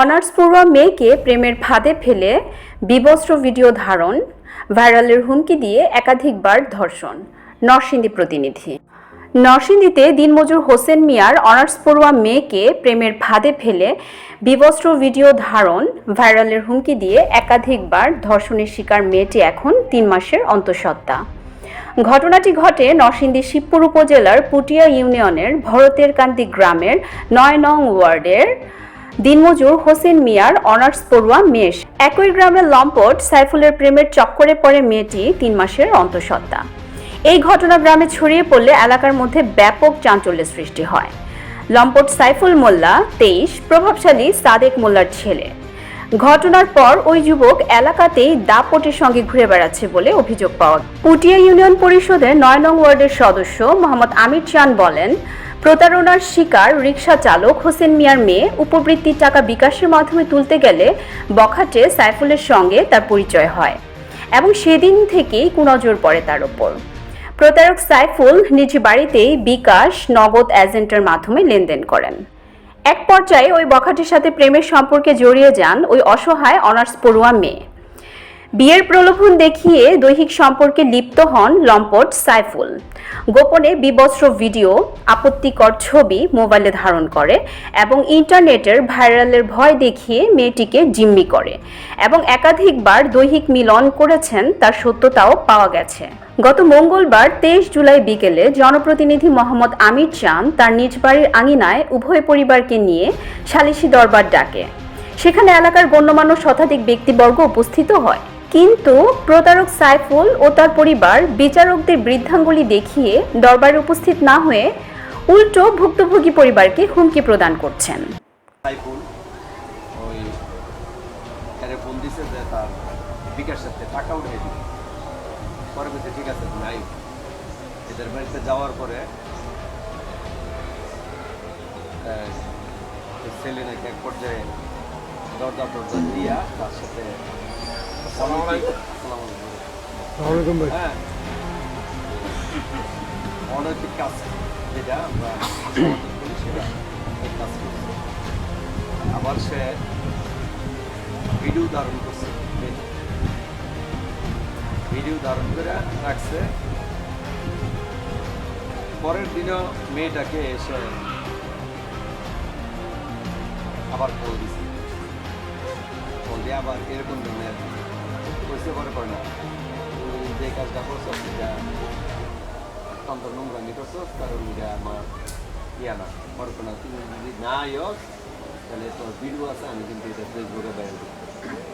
Honours পড়ুয়া মেয়েকে প্রেমের ফাঁদে ফেলে বিবস্ত্র ভিডিও ধারণ, ভাইরালের হুমকি দিয়ে একাধিকবার ধর্ষণ। নরসিংদী প্রতিনিধি। নরসিংদীতে দিনমজুর হোসেন মিয়ার অনার্স পড়ুয়া মেয়েকে প্রেমের ফাঁদে ফেলে বিবস্ত্র ভিডিও ধারণ, ভাইরালের হুমকি দিয়ে একাধিকবার ধর্ষণের শিকার মেয়েটি এখন তিন মাসের অন্তঃসত্ত্বা। ঘটনাটি ঘটে নরসিংদী শিবপুর উপজেলার পুটিয়া ইউনিয়নের ভরতের কান্দি গ্রামের নয় নং ওয়ার্ডের দিনমজুর হোসেন মিয়ার অনার্স পড়ুয়া মেষ। একই গ্রামের লম্পট, সাইফুলের প্রেমের চক্করে পড়ে মেয়েটি তিন মাসের অন্তঃসত্ত্বা। এই ঘটনা গ্রামে ছড়িয়ে পড়লে এলাকার মধ্যে ব্যাপক চাঞ্চল্যের সৃষ্টি হয়। লম্পট সাইফুল মোল্লা, তেইশ, প্রভাবশালী সাদেক মোল্লার ছেলে। ঘটনার পর ওই যুবক এলাকাতেই দাপটের সঙ্গে ঘুরে বেড়াচ্ছে বলে অভিযোগ পাওয়া পুটিয়া ইউনিয়ন পরিষদের নয় নং ওয়ার্ডের সদস্য মোহাম্মদ আমির চান বলেন প্রতারণার শিকার রিকশা চালক হোসেন মিয়ার মেয়ে উপবৃত্তির টাকা বিকাশের মাধ্যমে তুলতে গেলে বখাটে সাইফুলের সঙ্গে তার পরিচয় হয় এবং সেদিন থেকেই কুনজর পড়ে তার ওপর। প্রতারক সাইফুল নিজ বাড়িতেই বিকাশ নগদ এজেন্টের মাধ্যমে লেনদেন করেন। এক পর্যায়ে ওই বখাটির সাথে প্রেমের সম্পর্কে জড়িয়ে যান ওই অসহায় অনার্স পড়ুয়া মেয়ে। বিয়ের প্রলোভন দেখিয়ে দৈহিক সম্পর্কে লিপ্ত হন লম্পট সাইফুল। গোপনে বিবস্ত্র ভিডিও, আপত্তিকর ছবি মোবাইলে ধারণ করে এবং ইন্টারনেটের ভাইরালের ভয় দেখিয়ে মেয়েটিকে জিম্মি করে এবং একাধিকবার দৈহিক মিলন করেছেন, তার সত্যতাও পাওয়া গেছে। গত মঙ্গলবার তেইশ জুলাই বিকেলে জনপ্রতিনিধি মোহাম্মদ আমির চান তার নিজ বাড়ির আঙিনায় উভয় পরিবারকে নিয়ে সালিশি দরবার ডাকে। সেখানে এলাকার গণ্যমান্য শতাধিক ব্যক্তিবর্গ উপস্থিত হয়। কিন্তু প্রতারক সাইফুল ও তার পরিবার বিচারকদের বৃদ্ধাঙ্গুলি দেখিয়ে দরবারে উপস্থিত না হয়ে উল্টো ভুক্তভোগী পরিবারকে হুমকি প্রদান করছেন। সাইফুল ওই যাওয়ার পরে ছেলে নাকি এক পর্যায়ে দরজা দরজা দিয়া তার সাথে হ্যাঁ। আবার সে ভিডিও ধারণ করছে। ভিডিও ধারণ করে রাখছে। পরের দিনও মেয়েটাকে এসে আবার কল দিছে। কল দিয়ে আবার এরকম ধরনের কইছে পরে করে না? যে কাজটা করছ, সেটা অত্যন্ত নোংরামি করছ, কারণ এটা আমার ইয়া না মনে করো না তুমি যদি না ইয়স তাহলে তোর ভিডিও আছে, আমি কিন্তু এটা ফেসবুকে বাইরে